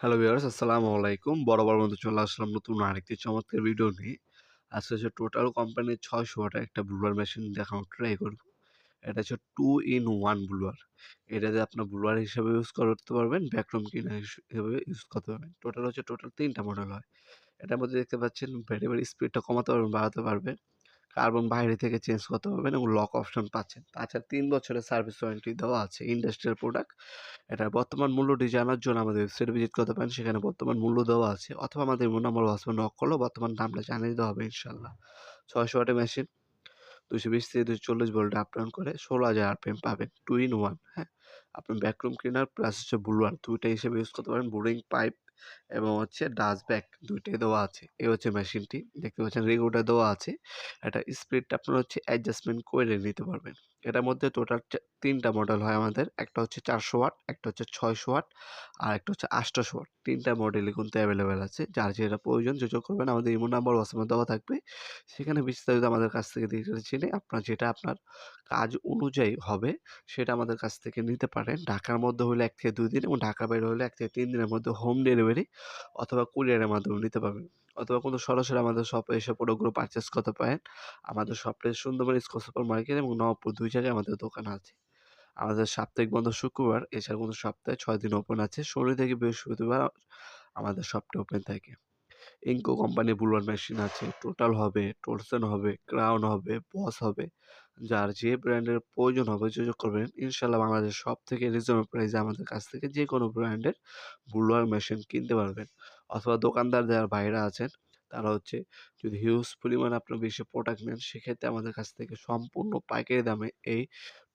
Hello viewers, আসসালামু আলাইকুম। বরাবর মতো চলে আসলাম নতুন আরেকটি চমৎকার ভিডিও নিয়ে। আজকে হচ্ছে টোটাল কোম্পানির ছয়শো ওয়াটের একটা ব্লুয়ার মেশিন দেখানো ট্রাই করব। এটা হচ্ছে টু ইন ওয়ান ব্লুয়ার এটাতে আপনার ব্লুয়ার হিসেবে ইউজ করতে পারবেন ব্যাকরুম ক্লিনার হিসেবে ইউজ করতে পারবেন। টোটাল হচ্ছে টোটাল তিনটা মডেল হয়। এটার মধ্যে দেখতে পাচ্ছেন ব্যাটারি স্পিডটা কমাতে পারবেন, বাড়াতে পারবেন। কার্বন বাইরে থেকে চেঞ্জ করতে পারবেন এবং লক অপশন পাচ্ছেন। তাছাড়া তিন বছরের সার্ভিস ওয়ারেন্টি দেওয়া আছে ইন্ডাস্ট্রিয়াল প্রোডাক্ট এটার বর্তমান মূল্যটি জানার জন্য আমাদের ওয়েবসাইটে ভিজিট করতে পারেন। সেখানে বর্তমান মূল্য দেওয়া আছে। অথবা আমাদের নম্বর হোয়াটসঅ্যাপে নক করলেও বর্তমান দামটা জানিয়ে দেওয়া হবে ইনশাল্লাহ ছয়শো ওয়াটের মেশিন দুশো বিশ থেকে দুশো চল্লিশ ভোল্ট আপ ডাউন করে ষোলো হাজার আরপিএম পাবেন। টু ইন ওয়ান হ্যাঁ? আপনি ব্যাকরুম ক্লিনার প্লাস হচ্ছে বুলওয়ার দুইটা হিসেবে ইউজ করতে পারেন। বোরিং পাইপ এবং হচ্ছে ডাস্ট ব্যাগ দুইটাই দেওয়া আছে। এই হচ্ছে মেশিনটি। দেখতে পাচ্ছেন রেগুটা দেওয়া আছে। এটা স্পিডটা আপনারা হচ্ছে অ্যাডজাস্টমেন্ট করে নিতে পারবেন। এটার মধ্যে টোটাল তিনটা মডেল হয় আমাদের। একটা হচ্ছে চারশো ওয়াট একটা হচ্ছে ছয়শো ওয়াট আর একটা হচ্ছে আটশোশো ওয়াট তিনটা মডেলই কিন্তু অ্যাভেলেবেল আছে। যার যেটা প্রয়োজন যোগাযোগ করবেন, আমাদের ইমো নাম্বার হোয়াটসঅ্যাপে দেওয়া থাকবে। সেখানে বিস্তারিত আমাদের কাছ থেকে ডিটেলস জেনে আপনার যেটা আপনার কাজ অনুযায়ী হবে, সেটা আমাদের কাছ থেকে নিতে পারেন। ঢাকার মধ্যে হলে এক থেকে দুই দিন এবং ঢাকার বাইরে হলে এক থেকে তিন দিনের মধ্যে হোম ডেলিভারি অথবা কুরিয়ারের মাধ্যমে নিতে পারবেন। অথবা কোনো সরাসরি আমাদের শপে এসে প্রোডাক্টগুলো পারচেস করতে পারেন। আমাদের শপটা সুন্দরবন স্কো সুপার মার্কেট এবং নবপুর দুই জায়গায় আমাদের দোকান আছে। আমাদের সাপ্তাহিক বন্ধ শুক্রবার, এছাড়া কোনো সপ্তাহে ছয় দিন ওপেন আছে। শনি থেকে বৃহস্পতিবার আমাদের শপটা ওপেন থাকে। ইনকো কোম্পানি বুলওয়ার মেশিন আছে। টোটাল হবে টোলসেন হবে ক্রাউন হবে বস হবে। যার যে ব্র্যান্ডের প্রয়োজন হবে, যোগাযোগ করবেন। ইনশাল্লাহ বাংলাদেশ সব থেকে রিজনেবল প্রাইসে আমাদের কাছ থেকে যে কোনো ব্র্যান্ডের বুলওয়ার মেশিন কিনতে পারবেন। অথবা দোকানদার যারা বাইরে আছেন, তারা হচ্ছে যদি হিউজ পরিমাণ আপনার বেশি প্রোডাক্ট নেন, সেক্ষেত্রে আমাদের কাছ থেকে সম্পূর্ণ পাইকারি দামে এই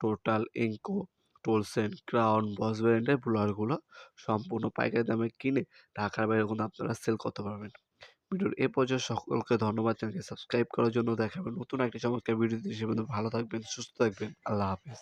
Total Ingco Tolsen Crown Bosch ব্র্যান্ডের ব্লোয়ারগুলো সম্পূর্ণ পাইকারি দামে কিনে ঢাকার বাইরে কোনো আপনারা সেল করতে পারবেন। ভিডিওর এ পর্যায়ে সকলকে ধন্যবাদ চ্যানেলকে সাবস্ক্রাইব করার জন্য দেখাবেন নতুন একটি চমৎকার ভিডিও হিসেবে ভালো থাকবেন, সুস্থ থাকবেন, আল্লাহ হাফিজ।